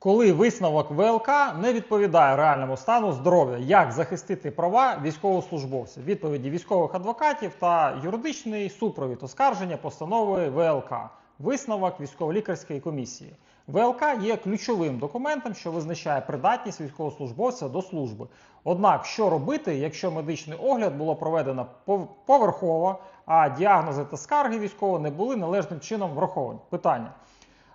Коли висновок ВЛК не відповідає реальному стану здоров'я, як захистити права військовослужбовців, відповіді військових адвокатів та юридичний супровід оскарження постанови ВЛК, висновок військово-лікарської комісії. ВЛК є ключовим документом, що визначає придатність військовослужбовця до служби. Однак, що робити, якщо медичний огляд було проведено пов- поверхово, а діагнози та скарги військового не були належним чином враховані? Питання.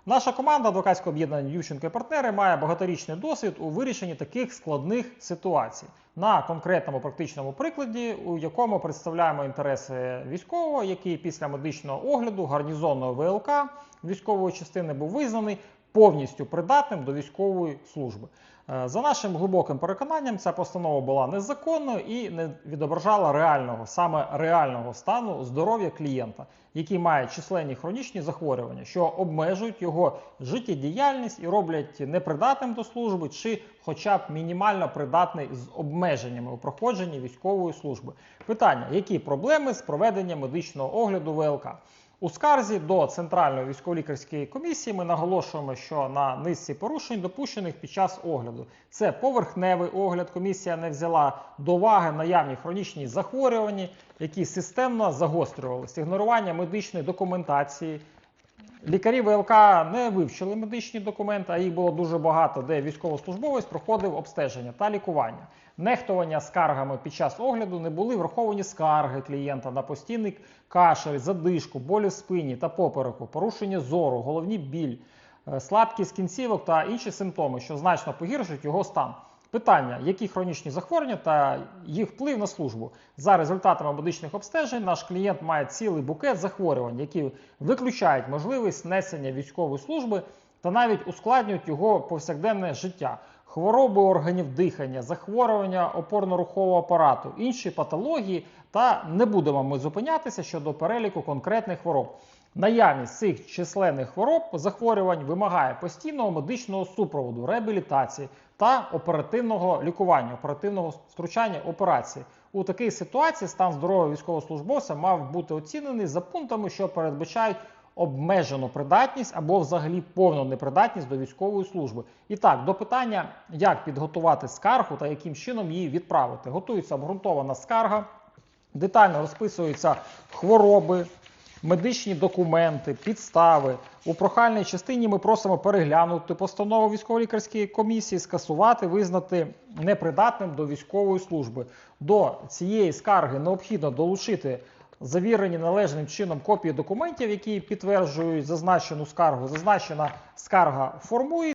Наша команда адвокатського об'єднання Ющенко і партнери має багаторічний досвід у вирішенні таких складних ситуацій. На конкретному практичному прикладі, у якому представляємо інтереси військового, який після медичного огляду гарнізонного ВЛК військової частини був визнаний повністю придатним до військової служби. Е, За нашим глибоким переконанням, ця постанова була незаконною і не відображала реального, саме реального стану здоров'я клієнта, який має численні хронічні захворювання, що обмежують його життєдіяльність і роблять непридатним до служби, чи хоча б мінімально придатний з обмеженнями у проходженні військової служби. Питання: які проблеми з проведенням медичного огляду ВЛК? У скарзі до Центральної військово-лікарської комісії ми наголошуємо, що на низці порушень, допущених під час огляду, це поверхневий огляд. Комісія не взяла до уваги наявні хронічні захворювання, які системно загострювалися, ігнорування медичної документації. Лікарі ВЛК не вивчили медичні документи, а їх було дуже багато, де військовослужбовець проходив обстеження та лікування. Нехтування скаргами під час огляду не були враховані скарги клієнта на постійний кашель, задишку, болі в спині та попереку, порушення зору, головні біль, е, слабкість кінцівок та інші симптоми, що значно погіршують його стан. Питання, які хронічні захворювання та їх вплив на службу. За результатами медичних обстежень наш клієнт має цілий букет захворювань, які виключають можливість несення військової служби та навіть ускладнюють його повсякденне життя. Хвороби органів дихання, захворювання опорно-рухового апарату, інші патології, та не будемо ми зупинятися щодо переліку конкретних хвороб. Наявність цих численних хвороб захворювань вимагає постійного медичного супроводу, реабілітації та оперативного лікування, оперативного втручання операції. У такій ситуації стан здоров'я військовослужбовця мав бути оцінений за пунктами, що передбачають обмежену придатність або взагалі повну непридатність до військової служби. І так, до питання, як підготувати скаргу та яким чином її відправити. Готується обґрунтована скарга, детально розписуються хвороби, медичні документи, підстави. У прохальній частині ми просимо переглянути постанову військово-лікарської комісії, скасувати, визнати непридатним до військової служби. До цієї скарги необхідно долучити завірені належним чином копії документів, які підтверджують зазначену скаргу. Зазначена скарга формує.